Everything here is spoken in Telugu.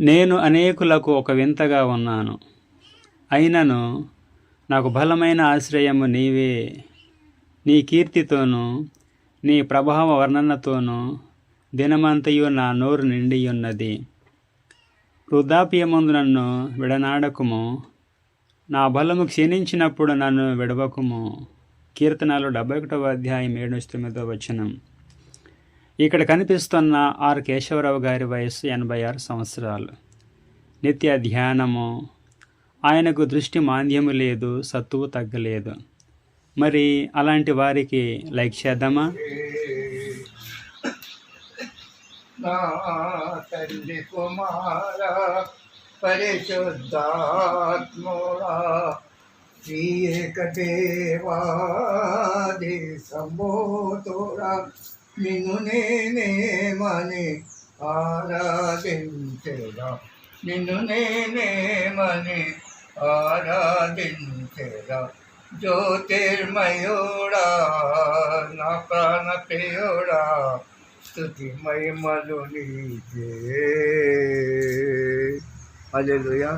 నేను అనేకులకు ఒక వింతగా ఉన్నాను. అయినను నాకు బలమైన ఆశ్రయము నీవే. నీ కీర్తితోనూ నీ ప్రభావ వర్ణనతోనూ దినమంతయు నా నోరు నిండి ఉన్నది వృద్ధాప్యమందు నన్ను విడనాడకుము. నా బలము క్షీణించినప్పుడు నన్ను విడవకుము. కీర్తనలు డెబ్బై ఒకటవ అధ్యాయం ఏడు తొమ్మిదో వచనం. ఇక్కడ కనిపిస్తున్న ఆర్ కేశవరావు గారి వయస్సు ఎనభై ఆరు సంవత్సరాలు. నిత్య ధ్యానము. ఆయనకు దృష్టి మాంద్యము లేదు సత్తువు తగ్గలేదు. మరి అలాంటి వారికి లైక్ చేద్దామా? తల్లి కుమార పరిశుద్ధాత్ముడా నిన్ను నేనేమని ఆరాధించగా నిన్ను నేనేమని ఆరాధించగా జ్యోతిర్మయుడా నా ప్రాణ ప్రియుడా స్థుతి మహిమలు నీకే అలెలుయా